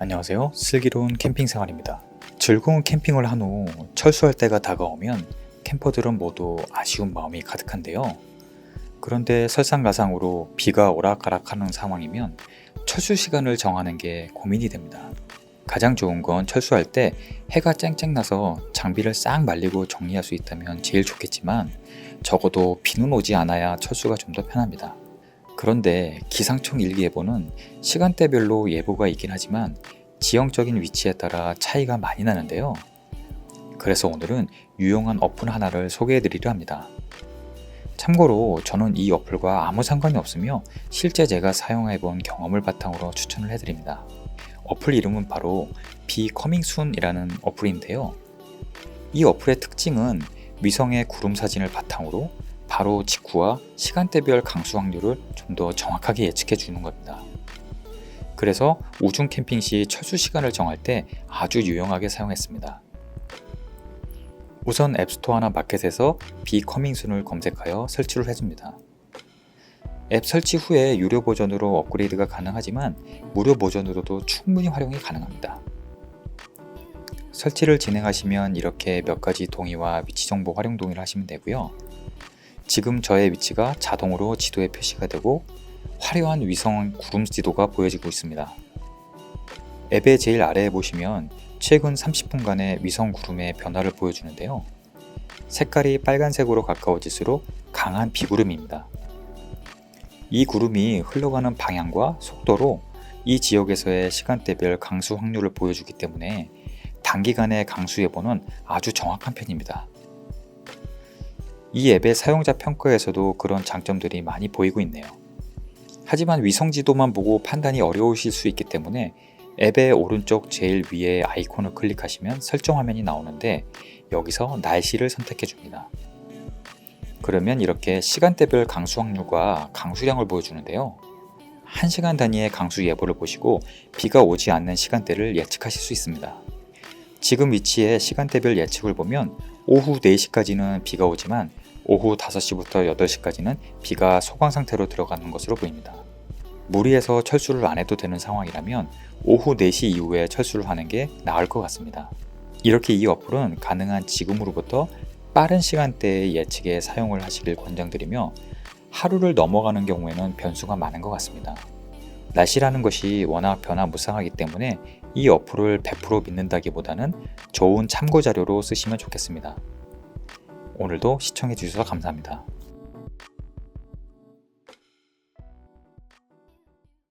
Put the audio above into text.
안녕하세요. 슬기로운 캠핑 생활입니다. 즐거운 캠핑을 한 후 철수할 때가 다가오면 캠퍼들은 모두 아쉬운 마음이 가득한데요. 그런데 설상가상으로 비가 오락가락하는 상황이면 철수 시간을 정하는 게 고민이 됩니다. 가장 좋은 건 철수할 때 해가 쨍쨍 나서 장비를 싹 말리고 정리할 수 있다면 제일 좋겠지만 적어도 비는 오지 않아야 철수가 좀 더 편합니다. 그런데 기상청 일기예보는 시간대별로 예보가 있긴 하지만 지형적인 위치에 따라 차이가 많이 나는데요. 그래서 오늘은 유용한 어플 하나를 소개해 드리려 합니다. 참고로 저는 이 어플과 아무 상관이 없으며 실제 제가 사용해 본 경험을 바탕으로 추천을 해 드립니다. 어플 이름은 바로 비커밍순이라는 어플인데요. 이 어플의 특징은 위성의 구름 사진을 바탕으로 바로 직후와 시간대별 강수 확률을 좀 더 정확하게 예측해 주는 겁니다. 그래서 우중 캠핑 시 철수 시간을 정할 때 아주 유용하게 사용했습니다. 우선 앱스토어나 마켓에서 비커밍순을 검색하여 설치를 해줍니다. 앱 설치 후에 유료 버전으로 업그레이드가 가능하지만 무료 버전으로도 충분히 활용이 가능합니다. 설치를 진행하시면 이렇게 몇 가지 동의와 위치 정보 활용 동의를 하시면 되고요. 지금 저의 위치가 자동으로 지도에 표시가 되고 화려한 위성 구름 지도가 보여지고 있습니다. 앱의 제일 아래에 보시면 최근 30분간의 위성 구름의 변화를 보여주는데요. 색깔이 빨간색으로 가까워질수록 강한 비구름입니다. 이 구름이 흘러가는 방향과 속도로 이 지역에서의 시간대별 강수 확률을 보여주기 때문에 단기간의 강수 예보는 아주 정확한 편입니다. 이 앱의 사용자 평가에서도 그런 장점들이 많이 보이고 있네요. 하지만 위성 지도만 보고 판단이 어려우실 수 있기 때문에 앱의 오른쪽 제일 위에 아이콘을 클릭하시면 설정 화면이 나오는데 여기서 날씨를 선택해 줍니다. 그러면 이렇게 시간대별 강수 확률과 강수량을 보여주는데요. 1시간 단위의 강수 예보를 보시고 비가 오지 않는 시간대를 예측하실 수 있습니다. 지금 위치의 시간대별 예측을 보면 오후 4시까지는 비가 오지만 오후 5시부터 8시까지는 비가 소강 상태로 들어가는 것으로 보입니다. 무리해서 철수를 안 해도 되는 상황이라면 오후 4시 이후에 철수를 하는 게 나을 것 같습니다. 이렇게 이 어플은 가능한 지금으로부터 빠른 시간대의 예측에 사용을 하시길 권장드리며 하루를 넘어가는 경우에는 변수가 많은 것 같습니다. 날씨라는 것이 워낙 변화무쌍하기 때문에 이 어플을 100% 믿는다기보다는 좋은 참고 자료로 쓰시면 좋겠습니다. 오늘도 시청해 주셔서 감사합니다.